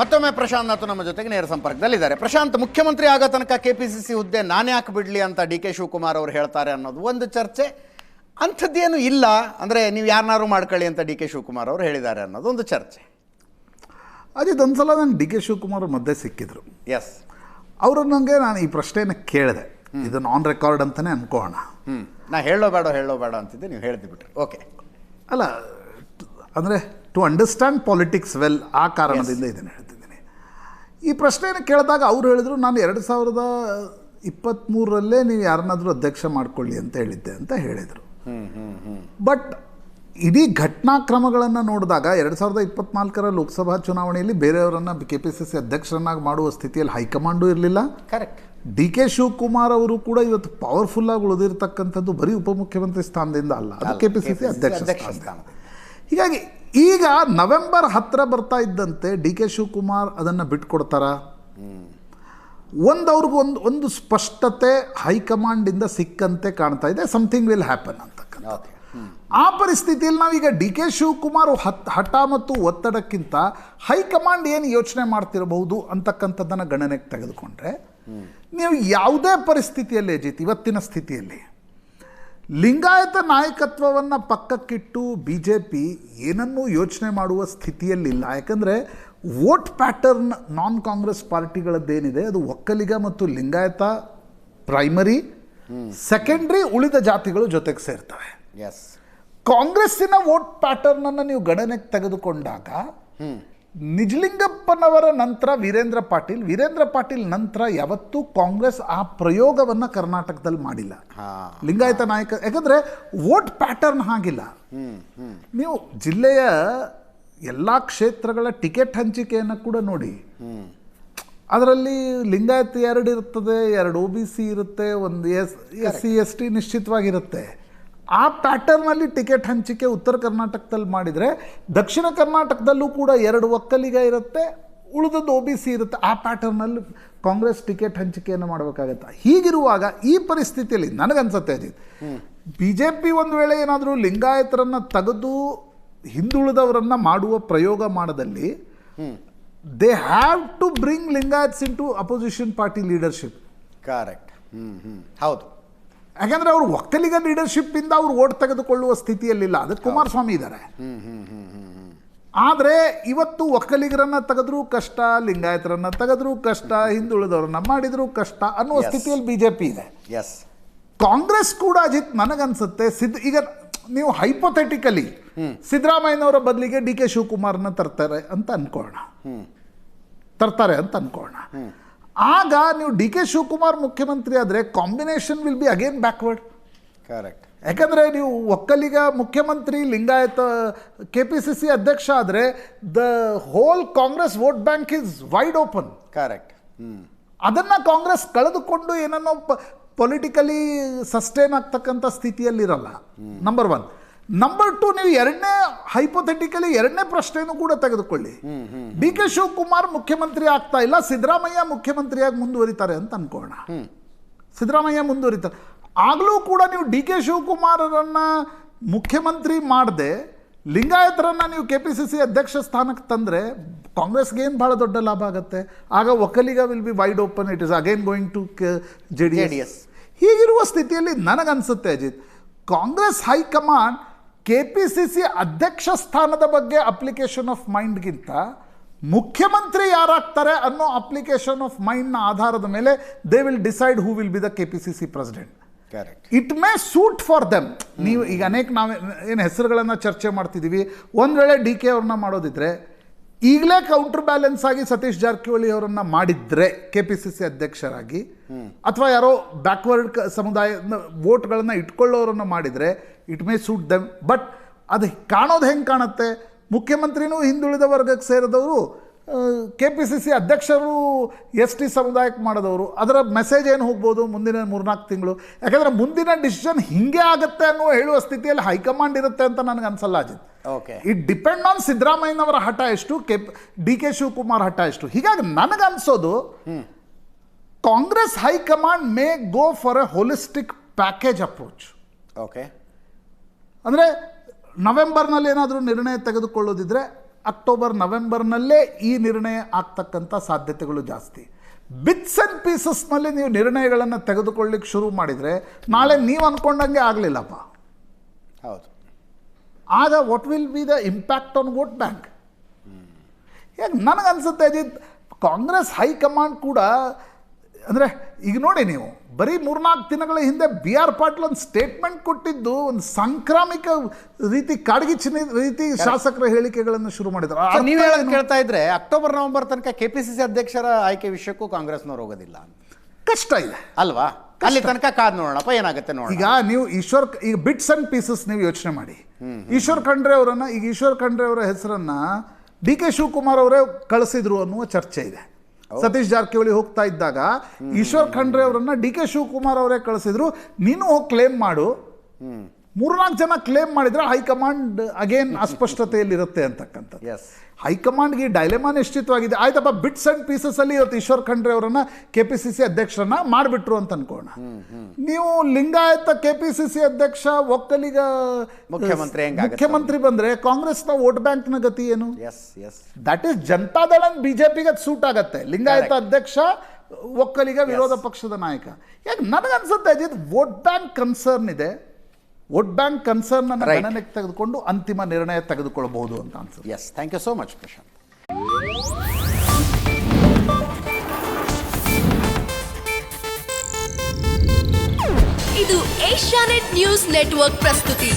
ಮತ್ತೊಮ್ಮೆ ಪ್ರಶಾಂತ್ ಅಂತ ನಮ್ಮ ಜೊತೆಗೆ ನೇರ ಸಂಪರ್ಕದಲ್ಲಿದ್ದಾರೆ. ಪ್ರಶಾಂತ್ ಮುಖ್ಯಮಂತ್ರಿ ಆಗೋ ತನಕ ಕೆ ಪಿ ಸಿ ಸಿ ಹುದ್ದೆ ನಾನೇ ಯಾಕೆ ಬಿಡಲಿ ಅಂತ ಡಿ ಕೆ ಶಿವಕುಮಾರ್ ಅವರು ಹೇಳ್ತಾರೆ ಅನ್ನೋದು ಒಂದು ಚರ್ಚೆ. ಅಂಥದ್ದೇನು ಇಲ್ಲ ಅಂದರೆ ನೀವು ಯಾರನ್ನಾರು ಮಾಡ್ಕೊಳ್ಳಿ ಅಂತ ಡಿ ಕೆ ಶಿವಕುಮಾರ್ ಅವರು ಹೇಳಿದ್ದಾರೆ ಅನ್ನೋದು ಒಂದು ಚರ್ಚೆ. ಇದೊಂದು ಸಲ ನಾನು ಡಿ ಕೆ ಶಿವಕುಮಾರ್ ಮಧ್ಯೆ ಸಿಕ್ಕಿದ್ರು. ಎಸ್ ಅವರು ನನಗೆ ನಾನು ಈ ಪ್ರಶ್ನೆಯನ್ನು ಕೇಳಿದೆ. ಇದನ್ನು ಆನ್ ರೆಕಾರ್ಡ್ ಅಂತಲೇ ಅನ್ಕೋಣ. ಹ್ಞೂ ನಾ ಹೇಳೋ ಬೇಡ ಹೇಳೋ ಬೇಡ ಅಂತಿದ್ದೆ ನೀವು ಹೇಳ್ತಿಬಿಟ್ರಿ ಓಕೆ ಅಲ್ಲ ಅಂದರೆ ಟು ಅಂಡರ್ಸ್ಟ್ಯಾಂಡ್ ಪಾಲಿಟಿಕ್ಸ್ ವೆಲ್ ಆ ಕಾರಣದಿಂದ ಇದನ್ನು ಹೇಳ್ತಿದ್ದೀನಿ ಈ ಪ್ರಶ್ನೆಯನ್ನು ಕೇಳಿದಾಗ ಅವ್ರು ಹೇಳಿದ್ರು ನಾನು ಎರಡು ಸಾವಿರದ ಇಪ್ಪತ್ತ್ಮೂರರಲ್ಲೇ ನೀವು ಯಾರನ್ನಾದರೂ ಅಧ್ಯಕ್ಷ ಮಾಡ್ಕೊಳ್ಳಿ ಅಂತ ಹೇಳಿದ್ದೆ ಅಂತ ಹೇಳಿದರು. ಬಟ್ ಇಡೀ ಘಟನಾಕ್ರಮಗಳನ್ನು ನೋಡಿದಾಗ ಎರಡು ಸಾವಿರದ ಇಪ್ಪತ್ನಾಲ್ಕರ ಲೋಕಸಭಾ ಚುನಾವಣೆಯಲ್ಲಿ ಬೇರೆಯವರನ್ನು ಕೆ ಪಿ ಸಿ ಸಿ ಅಧ್ಯಕ್ಷರನ್ನಾಗಿ ಮಾಡುವ ಸ್ಥಿತಿಯಲ್ಲಿ ಹೈಕಮಾಂಡು ಇರಲಿಲ್ಲ. ಕರೆಕ್ಟ್ ಡಿ ಕೆ ಶಿವಕುಮಾರ್ ಅವರು ಕೂಡ ಇವತ್ತು ಪವರ್ಫುಲ್ ಆಗಿ ಉಳಿದಿರ್ತಕ್ಕಂಥದ್ದು ಬರೀ ಉಪಮುಖ್ಯಮಂತ್ರಿ ಸ್ಥಾನದಿಂದ ಅಲ್ಲ ಅದು ಕೆ ಪಿ ಸಿ ಸಿ ಅಧ್ಯಕ್ಷ ಸ್ಥಾನ. ಹೀಗಾಗಿ ಈಗ ನವೆಂಬರ್ ಹತ್ತಿರ ಬರ್ತಾ ಇದ್ದಂತೆ ಡಿ ಕೆ ಶಿವಕುಮಾರ್ ಅದನ್ನು ಬಿಟ್ಕೊಡ್ತಾರ? ಒಂದು ಅವ್ರಿಗೂ ಒಂದು ಒಂದು ಸ್ಪಷ್ಟತೆ ಹೈಕಮಾಂಡಿಂದ ಸಿಕ್ಕಂತೆ ಕಾಣ್ತಾ ಇದೆ ಸಮಥಿಂಗ್ ವಿಲ್ ಹ್ಯಾಪನ್ ಅಂತಕ್ಕಂಥ ಆ ಪರಿಸ್ಥಿತಿಯಲ್ಲಿ ನಾವೀಗ ಡಿ ಕೆ ಶಿವಕುಮಾರ್ ಹತ್ ಹಠ ಮತ್ತು ಒತ್ತಡಕ್ಕಿಂತ ಹೈಕಮಾಂಡ್ ಏನು ಯೋಚನೆ ಮಾಡ್ತಿರಬಹುದು ಅಂತಕ್ಕಂಥದ್ದನ್ನು ಗಣನೆಗೆ ತೆಗೆದುಕೊಂಡ್ರೆ ನೀವು ಯಾವುದೇ ಪರಿಸ್ಥಿತಿಯಲ್ಲಿ ಅಜಿತ್ ಇವತ್ತಿನ ಸ್ಥಿತಿಯಲ್ಲಿ ಲಿಂಗಾಯತ ನಾಯಕತ್ವವನ್ನು ಪಕ್ಕಕ್ಕಿಟ್ಟು ಬಿ ಜೆ ಪಿ ಏನನ್ನೂ ಯೋಚನೆ ಮಾಡುವ ಸ್ಥಿತಿಯಲ್ಲಿಲ್ಲ. ಯಾಕಂದರೆ ವೋಟ್ ಪ್ಯಾಟರ್ನ್ ನಾನ್ ಕಾಂಗ್ರೆಸ್ ಪಾರ್ಟಿಗಳದ್ದೇನಿದೆ ಅದು ಒಕ್ಕಲಿಗ ಮತ್ತು ಲಿಂಗಾಯತ ಪ್ರೈಮರಿ ಸೆಕೆಂಡ್ರಿ ಉಳಿದ ಜಾತಿಗಳು ಜೊತೆಗೆ ಸೇರ್ತವೆ. ಎಸ್ ಕಾಂಗ್ರೆಸ್ಸಿನ ವೋಟ್ ಪ್ಯಾಟರ್ನನ್ನು ನೀವು ಗಣನೆಗೆ ತೆಗೆದುಕೊಂಡಾಗ ನಿಜಲಿಂಗಪ್ಪನವರ ನಂತರ ವೀರೇಂದ್ರ ಪಾಟೀಲ್. ವೀರೇಂದ್ರ ಪಾಟೀಲ್ ನಂತರ ಯಾವತ್ತೂ ಕಾಂಗ್ರೆಸ್ ಆ ಪ್ರಯೋಗವನ್ನು ಕರ್ನಾಟಕದಲ್ಲಿ ಮಾಡಿಲ್ಲ. ಲಿಂಗಾಯತ ನಾಯಕ ಯಾಕಂದರೆ ವೋಟ್ ಪ್ಯಾಟರ್ನ್ ಹಾಗಿಲ್ಲ. ನೀವು ಜಿಲ್ಲೆಯ ಎಲ್ಲ ಕ್ಷೇತ್ರಗಳ ಟಿಕೆಟ್ ಹಂಚಿಕೆಯನ್ನು ಕೂಡ ನೋಡಿ. ಅದರಲ್ಲಿ ಲಿಂಗಾಯತ ಎರಡು ಇರುತ್ತದೆ ಎರಡು ಒ ಬಿ ಸಿ ಇರುತ್ತೆ ಒಂದು S S C S T ನಿಶ್ಚಿತವಾಗಿರುತ್ತೆ. ಆ ಪ್ಯಾಟರ್ನಲ್ಲಿ ಟಿಕೆಟ್ ಹಂಚಿಕೆ ಉತ್ತರ ಕರ್ನಾಟಕದಲ್ಲಿ ಮಾಡಿದರೆ ದಕ್ಷಿಣ ಕರ್ನಾಟಕದಲ್ಲೂ ಕೂಡ ಎರಡು ಒಕ್ಕಲಿಗ ಇರುತ್ತೆ, ಉಳಿದದ್ದು ಒ ಬಿ ಸಿ ಇರುತ್ತೆ. ಆ ಪ್ಯಾಟರ್ನಲ್ಲಿ ಕಾಂಗ್ರೆಸ್ ಟಿಕೆಟ್ ಹಂಚಿಕೆಯನ್ನು ಮಾಡಬೇಕಾಗತ್ತೆ. ಹೀಗಿರುವಾಗ ಈ ಪರಿಸ್ಥಿತಿಯಲ್ಲಿ ನನಗನ್ಸುತ್ತೆ ಅಜಿತ್ ಬಿ ಜೆ ಪಿ ಒಂದು ವೇಳೆ ಏನಾದರೂ ಲಿಂಗಾಯತರನ್ನು ತೆಗೆದು ಹಿಂದುಳಿದವರನ್ನು ಮಾಡುವ ಪ್ರಯೋಗ ಮಾಡದಲ್ಲಿ they have to bring Lingayats into opposition party leadership correct ಹ್ಞೂ ಹ್ಞೂ ಹೌದು. ಯಾಕಂದ್ರೆ ಅವರು ಒಕ್ಕಲಿಗ ಲೀಡರ್ಶಿಪ್ ಇಂದ ಅವ್ರು ಓಟ್ ತೆಗೆದುಕೊಳ್ಳುವ ಸ್ಥಿತಿಯಲ್ಲಿಲ್ಲ. ಅದಕ್ಕೆ ಕುಮಾರಸ್ವಾಮಿ ಇದ್ದಾರೆ ಆದರೆ ಇವತ್ತು ಒಕ್ಕಲಿಗರನ್ನ ತೆಗೆದ್ರೂ ಕಷ್ಟ ಲಿಂಗಾಯತರನ್ನ ತೆಗೆದ್ರೂ ಕಷ್ಟ ಹಿಂದುಳಿದವ್ರನ್ನ ಮಾಡಿದರೂ ಕಷ್ಟ ಅನ್ನುವ ಬಿ ಜೆ ಬಿಜೆಪಿ ಇದೆ. ಎಸ್ ಕಾಂಗ್ರೆಸ್ ಕೂಡ ಅಜಿತ್ ನನಗನ್ಸುತ್ತೆ. ಸಿದ್ ಈಗ ನೀವು ಹೈಪೊಥೆಟಿಕಲಿ ಸಿದ್ದರಾಮಯ್ಯನವರ ಬದಲಿಗೆ ಡಿ ಕೆ ಶಿವಕುಮಾರ್ನ ತರ್ತಾರೆ ಅಂತ ಅನ್ಕೋಣ. ತರ್ತಾರೆ ಅಂತ ಅನ್ಕೊಳ್ಳೋಣ ಆಗ ನೀವು ಡಿ ಕೆ ಶಿವಕುಮಾರ್ ಮುಖ್ಯಮಂತ್ರಿ ಆದರೆ combination will be again backward correct ಯಾಕಂದರೆ ನೀವು ಒಕ್ಕಲಿಗ ಮುಖ್ಯಮಂತ್ರಿ Lingayat K P C C ಅಧ್ಯಕ್ಷ ಆದರೆ the whole Congress vote bank is wide open correct ಅದನ್ನು ಕಾಂಗ್ರೆಸ್ ಕಳೆದುಕೊಂಡು ಏನನ್ನೋ ಪೊಲಿಟಿಕಲಿ ಸಸ್ಟೈನ್ ಆಗ್ತಕ್ಕಂಥ ಸ್ಥಿತಿಯಲ್ಲಿರಲ್ಲ. ನಂಬರ್ ಒನ್ ನಂಬರ್ ಟು ನೀವು ಎರಡನೇ ಹೈಪೊಥೆಟಿಕಲಿ ಎರಡನೇ ಪ್ರಶ್ನೆಯನ್ನು ಕೂಡ ತೆಗೆದುಕೊಳ್ಳಿ. ಡಿ ಕೆ ಶಿವಕುಮಾರ್ ಮುಖ್ಯಮಂತ್ರಿ ಆಗ್ತಾ ಇಲ್ಲ ಸಿದ್ದರಾಮಯ್ಯ ಮುಖ್ಯಮಂತ್ರಿಯಾಗಿ ಮುಂದುವರಿತಾರೆ ಅಂತ ಅನ್ಕೋಣ. ಸಿದ್ದರಾಮಯ್ಯ ಮುಂದುವರಿತಾರೆ. ಆಗಲೂ ಕೂಡ ನೀವು ಡಿ ಕೆ ಶಿವಕುಮಾರರನ್ನ ಮುಖ್ಯಮಂತ್ರಿ ಮಾಡದೆ ಲಿಂಗಾಯತರನ್ನ ನೀವು ಕೆ ಪಿ ಸಿ ಸಿ ಅಧ್ಯಕ್ಷ ಸ್ಥಾನಕ್ಕೆ ತಂದರೆ ಕಾಂಗ್ರೆಸ್ಗೆ ಏನು ಭಾಳ ದೊಡ್ಡ ಲಾಭ ಆಗುತ್ತೆ? ಆಗ Vokkaliga will be wide open it is again going to J D. S ಹೀಗಿರುವ ಸ್ಥಿತಿಯಲ್ಲಿ ನನಗನ್ಸುತ್ತೆ Ajit Congress high command K P C C ಅಧ್ಯಕ್ಷ ಸ್ಥಾನದ ಬಗ್ಗೆ ಅಪ್ಲಿಕೇಶನ್ ಆಫ್ ಮೈಂಡ್ಗಿಂತ ಮುಖ್ಯಮಂತ್ರಿ ಯಾರಾಗ್ತಾರೆ ಅನ್ನೋ ಅಪ್ಲಿಕೇಶನ್ ಆಫ್ ಮೈಂಡ್ನ ಆಧಾರದ ಮೇಲೆ they will decide who will be the K P C C president it may suit for them ನೀವು ಈಗ ಅನೇಕ ನಾವು ಏನು ಹೆಸರುಗಳನ್ನು ಚರ್ಚೆ ಮಾಡ್ತಿದ್ದೀವಿ ಒಂದು ವೇಳೆ ಡಿ ಕೆ ಅವ್ರನ್ನ ಮಾಡೋದಿದ್ರೆ ಈಗಲೇ ಕೌಂಟರ್ ಬ್ಯಾಲೆನ್ಸ್ ಆಗಿ ಸತೀಶ್ ಜಾರಕಿಹೊಳಿ ಅವರನ್ನ ಮಾಡಿದ್ರೆ ಕೆ ಪಿ ಸಿ ಸಿ ಅಧ್ಯಕ್ಷರಾಗಿ, ಅಥವಾ ಯಾರೋ ಬ್ಯಾಕ್ವರ್ಡ್ ಸಮುದಾಯ ವೋಟ್ಗಳನ್ನ ಇಟ್ಕೊಳ್ಳೋರನ್ನ ಮಾಡಿದ್ರೆ it may suit them but ಅದು ಕಾಣೋದು ಹೆಂಗೆ ಕಾಣುತ್ತೆ? ಮುಖ್ಯಮಂತ್ರಿನೂ ಹಿಂದುಳಿದ ವರ್ಗಕ್ಕೆ ಸೇರಿದವರು ಕೆ ಪಿ ಸಿ ಸಿ ಅಧ್ಯಕ್ಷರು ಎಸ್ ಟಿ ಸಮುದಾಯಕ್ಕೆ ಮಾಡಿದವರು ಅದರ ಮೆಸೇಜ್ ಏನು ಹೋಗ್ಬೋದು ಮುಂದಿನ ಮೂರ್ನಾಲ್ಕು ತಿಂಗಳು? ಯಾಕಂದರೆ ಮುಂದಿನ ಡಿಸಿಷನ್ ಹಿಂಗೆ ಆಗುತ್ತೆ ಅನ್ನೋ ಹೇಳುವ ಸ್ಥಿತಿಯಲ್ಲಿ ಹೈಕಮಾಂಡ್ ಇರುತ್ತೆ ಅಂತ ನನಗೆ ಅನ್ಸಲ್ಲ Ajit. Okay it depend on ಸಿದ್ದರಾಮಯ್ಯನವರ ಹಠ ಎಷ್ಟು ಕೆ ಡಿ ಕೆ ಶಿವಕುಮಾರ್ ಹಠ ಎಷ್ಟು. ಹೀಗಾಗಿ ನನಗೆ ನನಗನ್ಸೋದು Congress high command may go for a holistic package approach okay ಅಂದರೆ ನವೆಂಬರ್ನಲ್ಲಿ ಏನಾದರೂ ನಿರ್ಣಯ ತೆಗೆದುಕೊಳ್ಳೋದಿದ್ರೆ ಅಕ್ಟೋಬರ್ ನವೆಂಬರ್ನಲ್ಲೇ ಈ ನಿರ್ಣಯ ಆಗ್ತಕ್ಕಂಥ ಸಾಧ್ಯತೆಗಳು ಜಾಸ್ತಿ. ಬಿಟ್ಸ್ ಆ್ಯಂಡ್ ಪೀಸಸ್ನಲ್ಲಿ ನೀವು ನಿರ್ಣಯಗಳನ್ನು ತೆಗೆದುಕೊಳ್ಳಿಕ್ಕೆ ಶುರು ಮಾಡಿದರೆ ನಾಳೆ ನೀವು ಅಂದ್ಕೊಂಡಂಗೆ ಆಗಲಿಲ್ಲಪ್ಪ. ಹೌದು. ಆಗ what will be the impact on vote bank ಹೇಗೆ ನನಗನ್ಸುತ್ತೆ ಅಜಿತ್ ಕಾಂಗ್ರೆಸ್ ಹೈಕಮಾಂಡ್ ಕೂಡ ಅಂದರೆ ಈಗ ನೋಡಿ ನೀವು ಬರೀ ಮೂರ್ನಾಲ್ಕು ದಿನಗಳ ಹಿಂದೆ ಬಿ ಆರ್ ಪಾಟೀಲ್ ಒಂದು ಸ್ಟೇಟ್ಮೆಂಟ್ ಕೊಟ್ಟಿದ್ದು ಒಂದು ಸಾಂಕ್ರಾಮಿಕ ರೀತಿ ಕಾಡ್ಗಿಚ್ಚಿನ ರೀತಿ ಶಾಸಕರ ಹೇಳಿಕೆಗಳನ್ನು ಶುರು ಮಾಡಿದ್ರು. ನೀವು? ಕೇಳ್ತಾ ಇದ್ರೆ ಅಕ್ಟೋಬರ್ ನವೆಂಬರ್ ತನಕ ಕೆ ಪಿ ಸಿ ಸಿ ಅಧ್ಯಕ್ಷರ ಆಯ್ಕೆ ವಿಷಯಕ್ಕೂ ಕಾಂಗ್ರೆಸ್ನವ್ರು ಹೋಗೋದಿಲ್ಲ ಕಷ್ಟ ಇದೆ. ಅಲ್ವಾ? ಅಲ್ಲಿ ತನಕ ಕಾದ್ ನೋಡೋಣಪ್ಪ ಏನಾಗುತ್ತೆ ನೋಡಿ ಈಗ ನೀವು ಈಶ್ವರ್ ಈಗ ಬಿಟ್ಸ್ ಅಂಡ್ ಪೀಸಸ್ ನೀವು ಯೋಚನೆ ಮಾಡಿ. ಈಶ್ವರ್ ಖಂಡ್ರೆ ಅವರನ್ನ ಈಗ ಈಶ್ವರ್ ಖಂಡ್ರೆ ಅವರ ಹೆಸರನ್ನ ಡಿ ಕೆ ಶಿವಕುಮಾರ್ ಅವರೇ ಕಳಿಸಿದ್ರು ಅನ್ನುವ ಚರ್ಚೆ ಇದೆ. ಸತೀಶ್ ಜಾರಕಿಹೊಳಿ ಹೋಗ್ತಾ ಇದ್ದಾಗ ಈಶ್ವರ್ ಖಂಡ್ರೆ ಅವರನ್ನ ಡಿ ಕೆ ಶಿವಕುಮಾರ್ ಅವರೇ ಕಳಿಸಿದ್ರು. ನೀನು ಹೋಗಿ ಕ್ಲೇಮ್ ಮಾಡು. ಮೂರ್ನಾಲ್ಕು ಜನ ಕ್ಲೇಮ್ ಮಾಡಿದ್ರೆ ಹೈಕಮಾಂಡ್ ಅಗೇನ್ ಅಸ್ಪಷ್ಟತೆಯಲ್ಲಿರುತ್ತೆ ಅಂತಕ್ಕಂಥದ್ದು. ಎಸ್ ಹೈಕಮಾಂಡ್ಗೆ ಈ ಡೈಲೆಮಾ ನಿಶ್ಚಿತವಾಗಿದೆ. ಆಯ್ತಪ್ಪ ಬಿಟ್ಸ್ ಅಂಡ್ ಪೀಸಸ್ ಅಲ್ಲಿ ಇವತ್ತು ಈಶ್ವರ್ ಖಂಡ್ರೆ ಅವರನ್ನ ಕೆ ಪಿ ಸಿ ಸಿ ಅಧ್ಯಕ್ಷರನ್ನ ಮಾಡಿಬಿಟ್ರು ಅಂತ ಅನ್ಕೋಣ. ನೀವು Lingayat K P C C ಅಧ್ಯಕ್ಷ ಒಕ್ಕಲಿಗ ಮುಖ್ಯಮಂತ್ರಿ? ಮುಖ್ಯಮಂತ್ರಿ ಬಂದ್ರೆ ಕಾಂಗ್ರೆಸ್ನ ವೋಟ್ ಬ್ಯಾಂಕ್ನ ಗತಿ ಏನು? Yes yes that is Janata Dal ಬಿಜೆಪಿಗೆ ಸೂಟ್ ಆಗತ್ತೆ. ಲಿಂಗಾಯತ ಅಧ್ಯಕ್ಷ ಒಕ್ಕಲಿಗ ವಿರೋಧ ಪಕ್ಷದ ನಾಯಕ. ಯಾಕೆ ನನಗನ್ಸುತ್ತೆ ಅಜಿತ್ ವೋಟ್ ಬ್ಯಾಂಕ್ ಕನ್ಸರ್ನ್ ಇದೆ. ವೋಟ್ ಬ್ಯಾಂಕ್ ಕನ್ಸರ್ನ್ ಅನ್ನು. ಗಣನೆಗೆ ತೆಗೆದುಕೊಂಡು ಅಂತಿಮ ನಿರ್ಣಯ ತೆಗೆದುಕೊಳ್ಳಬಹುದು ಅಂತ ಅನ್ಸುತ್ತೆ. Yes thank you so much Prashant ಇದು ಏಷ್ಯಾನೆಟ್ ನ್ಯೂಸ್ ನೆಟ್ವರ್ಕ್ ಪ್ರಸ್ತುತಿ.